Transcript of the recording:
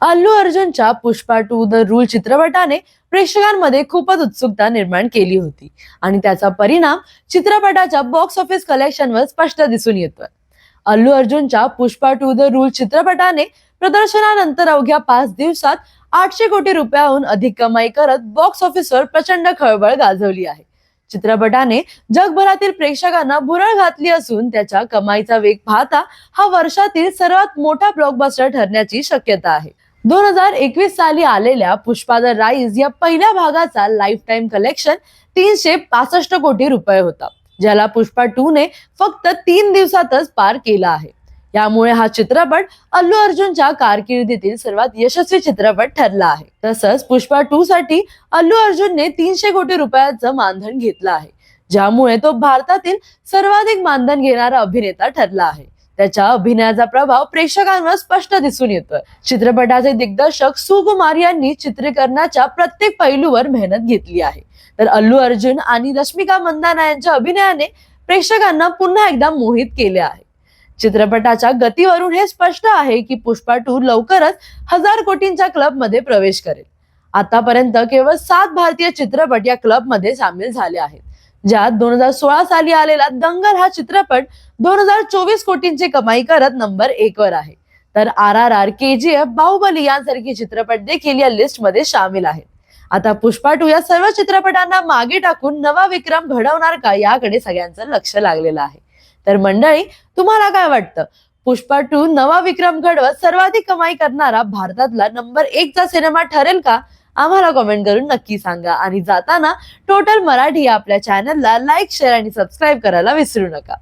अल्लू अर्जुनच्या Pushpa two the rule चित्रपटाने प्रेक्षकांमध्ये खूपच उत्सुकता निर्माण केली होती. आणि त्याचा परिणाम चित्रपटाच्या बॉक्स ऑफिस कलेक्शनवर स्पष्ट दिसून येतोय. अल्लू अर्जुनच्या पुष्पा टू द रूल चित्रपटाने प्रदर्शनानंतर अवघ्या पाच दिवसात आठशे कोटी रुपयाहून अधिक कमाई करत बॉक्स ऑफिसवर प्रचंड खळबळ गाजवली आहे. चित्रपटाने जगभरातील प्रेक्षकांना भुरळ घातली असून त्याच्या कमाईचा वेग पाहता हा वर्षातील सर्वात मोठा ब्लॉकबस्टर ठरण्याची शक्यता आहे. दोन हजार एकवीस साली आलेल्या पुष्पा द राईज या पहिल्या भागाचा लाईफ टाईम कलेक्शन तीनशे पासष्ट कोटी रुपये होता ज्याला पुष्पा टू ने फक्त तीन दिवसातच पार केला आहे. यामुळे हा चित्रपट अल्लू अर्जुनच्या कारकिर्दीतील सर्वात यशस्वी चित्रपट ठरला आहे. तसंच पुष्पा टू साठी अल्लू अर्जुनने तीनशे कोटी रुपयाचं मानधन घेतलं आहे ज्यामुळे तो भारतातील सर्वाधिक मानधन घेणारा अभिनेता ठरला आहे. त्याच्या अभिनयाचा प्रभाव प्रेक्षकांवर स्पष्ट दिसून येतोय. चित्रपटाचे दिग्दर्शक सुकुमार यांनी चित्रीकरणाच्या प्रत्येक पैलूवर मेहनत घेतली आहे. तर अल्लू अर्जुन आणि रश्मिका मंदाना यांच्या अभिनयाने प्रेक्षकांना पुन्हा एकदा मोहित केले आहे. चित्रपटाच्या गतीवरून हे स्पष्ट आहे की पुष्पा टू लवकरच हजार कोटींच्या क्लबमध्ये प्रवेश करेल. आतापर्यंत केवळ सात भारतीय चित्रपट या क्लबमध्ये सामील झाले आहेत. ज्यात दोन हजार सोळा साली आलेला दंगल हा चित्रपट दोन हजार चोवीस कोटींची कमाई करत नंबर एक वर आहे. तर R R R K G F Baahubali यांसारखे चित्रपट देखील या लिस्टमध्ये सामील आहेत. आता पुष्पा टू या सर्व चित्रपटांना मागे टाकून नवा विक्रम घडवणार का याकडे सगळ्यांचं लक्ष लागलेलं आहे. तर मंडळी तुम्हाला काय वाटतं? पुष्पा टू नवा विक्रम घडवत सर्वाधिक कमाई करणारा भारतातला नंबर एक चा सिनेमा ठरेल का? आम्हाला कमेंट करून नक्की सांगा. आणि जाताना टोटल मराठी आपल्या चॅनलला लाईक शेअर आणि सबस्क्राईब करायला विसरू नका.